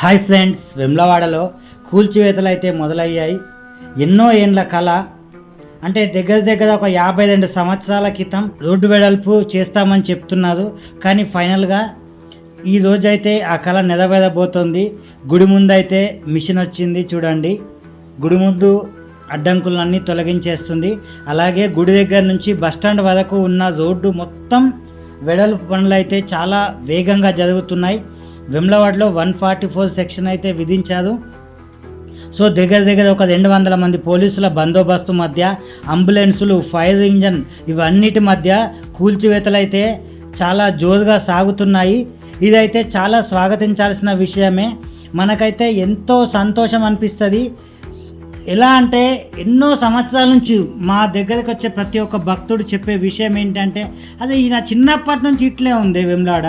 Hi friends వెమ్లవాడలో కూల్చివేతలు అయితే మొదలయ్యాయి. ఎన్నో ఏండ్ల కళ. అంటే దగ్గర దగ్గర ఒక యాభై రెండు సంవత్సరాల క్రితం రోడ్డు వెడల్పు చేస్తామని చెప్తున్నారు. కానీ ఫైనల్గా ఈ రోజైతే ఆ కళ నెరవేరబోతోంది. గుడి ముందు అయితే మిషన్ వచ్చింది చూడండి. గుడి ముందు అడ్డంకులన్నీ తొలగించేస్తుంది. అలాగే గుడి దగ్గర నుంచి బస్టాండ్ వరకు ఉన్న రోడ్డు మొత్తం వెడల్పు పనులు అయితే చాలా వేగంగా జరుగుతున్నాయి. వెమ్లవాడలో వన్ ఫార్టీ ఫోర్ సెక్షన్ అయితే విధించారు. సో దగ్గర దగ్గర ఒక రెండు వందల మంది పోలీసుల బందోబస్తు మధ్య అంబులెన్సులు ఫైర్ ఇంజన్ ఇవన్నిటి మధ్య కూల్చివేతలు అయితే చాలా జోరుగా సాగుతున్నాయి. ఇదైతే చాలా స్వాగతించాల్సిన విషయమే. మనకైతే ఎంతో సంతోషం అనిపిస్తుంది. ఎలా అంటే ఎన్నో సంవత్సరాల నుంచి మా దగ్గరకు వచ్చే ప్రతి ఒక్క భక్తుడు చెప్పే విషయం ఏంటంటే అదే ఈయన చిన్నప్పటి నుంచి ఇట్లే ఉంది వెమ్లాడ.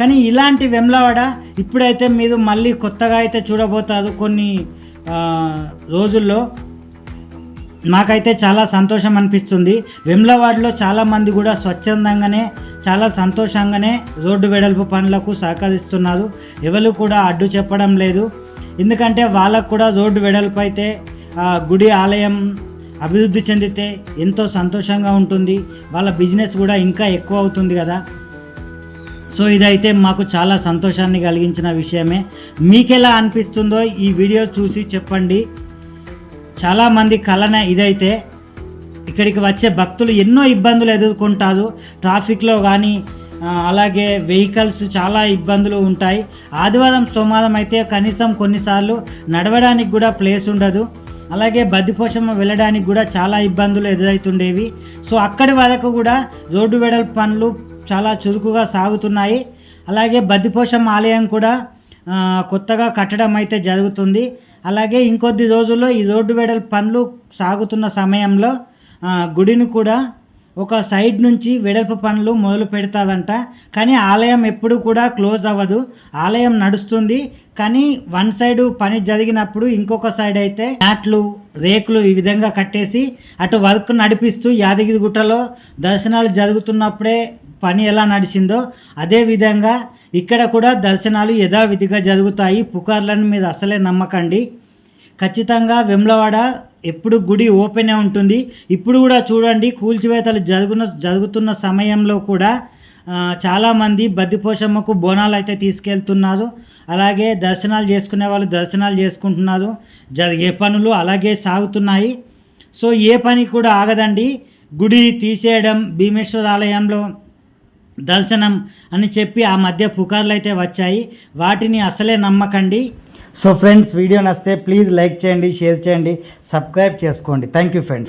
కానీ ఇలాంటి వెమ్లవాడ ఇప్పుడైతే మీరు మళ్ళీ కొత్తగా అయితే చూడబోతారు కొన్ని రోజుల్లో. నాకైతే చాలా సంతోషం అనిపిస్తుంది. వెమ్లవాడలో చాలామంది కూడా స్వచ్ఛందంగానే చాలా సంతోషంగానే రోడ్డు వెడల్పు పనులకు సహకరిస్తున్నారు. ఎవరు కూడా అడ్డు చెప్పడం లేదు. ఎందుకంటే వాళ్ళకు కూడా రోడ్డు వెడల్పు అయితే గుడి ఆలయం అభివృద్ధి చెందితే ఎంతో సంతోషంగా ఉంటుంది. వాళ్ళ బిజినెస్ కూడా ఇంకా ఎక్కువ అవుతుంది కదా. సో ఇదైతే మాకు చాలా సంతోషాన్ని కలిగించిన విషయమే. మీకెలా అనిపిస్తుందో ఈ వీడియో చూసి చెప్పండి. చాలామంది కలన ఇదైతే. ఇక్కడికి వచ్చే భక్తులు ఎన్నో ఇబ్బందులు ఎదుర్కొంటారు. ట్రాఫిక్లో కానీ అలాగే వెహికల్స్ చాలా ఇబ్బందులు ఉంటాయి. ఆదివారం సోమవారం అయితే కనీసం కొన్నిసార్లు నడవడానికి కూడా ప్లేస్ ఉండదు. అలాగే బద్దిపోషమ్మ వెళ్ళడానికి కూడా చాలా ఇబ్బందులు ఎదురవుతుండేవి సో అక్కడి వరకు కూడా రోడ్డు వెడల్ పనులు చాలా చురుకుగా సాగుతున్నాయి. అలాగే బద్దిపోషం ఆలయం కూడా కొత్తగా కట్టడం అయితే జరుగుతుంది. అలాగే ఇంకొద్ది రోజుల్లో ఈ రోడ్డు వెడల్ పనులు సాగుతున్న సమయంలో గుడిని కూడా ఒక సైడ్ నుంచి వెడల్పు పనులు మొదలు పెడతాదంట. కానీ ఆలయం ఎప్పుడు కూడా క్లోజ్ అవ్వదు. ఆలయం నడుస్తుంది. కానీ వన్ సైడ్ పని జరిగినప్పుడు ఇంకొక సైడ్ అయితే మ్యాట్లు రేకులు ఈ విధంగా కట్టేసి అటు వర్క్ నడిపిస్తూ యాదగిరి గుట్టలో దర్శనాలు జరుగుతున్నప్పుడే పని ఎలా నడిచిందో అదే విధంగా ఇక్కడ కూడా దర్శనాలు యథావిధిగా జరుగుతాయి. పుకార్లను మీరు అసలే నమ్మకండి. ఖచ్చితంగా వెమ్లవాడ ఎప్పుడు గుడి ఓపెనే ఉంటుంది. ఇప్పుడు కూడా చూడండి కూల్చివేతలు జరుగున జరుగుతున్న సమయంలో కూడా చాలామంది బద్దిపోషమ్మకు బోనాలు అయితే తీసుకెళ్తున్నారు. అలాగే దర్శనాలు చేసుకునే వాళ్ళు దర్శనాలు చేసుకుంటున్నారు. జరిగే పనులు అలాగే సాగుతున్నాయి. సో ఏ పని కూడా ఆగదండి. గుడి తీసేయడం భీమేశ్వర ఆలయంలో దర్శనం అని చెప్పి ఆ మధ్య పుకార్లు అయితే వచ్చాయి. వాటిని అసలే నమ్మకండి. సో ఫ్రెండ్స్ వీడియో నచ్చితే ప్లీజ్ లైక్ చేయండి షేర్ చేయండి సబ్స్క్రైబ్ చేసుకోండి. Thank you friends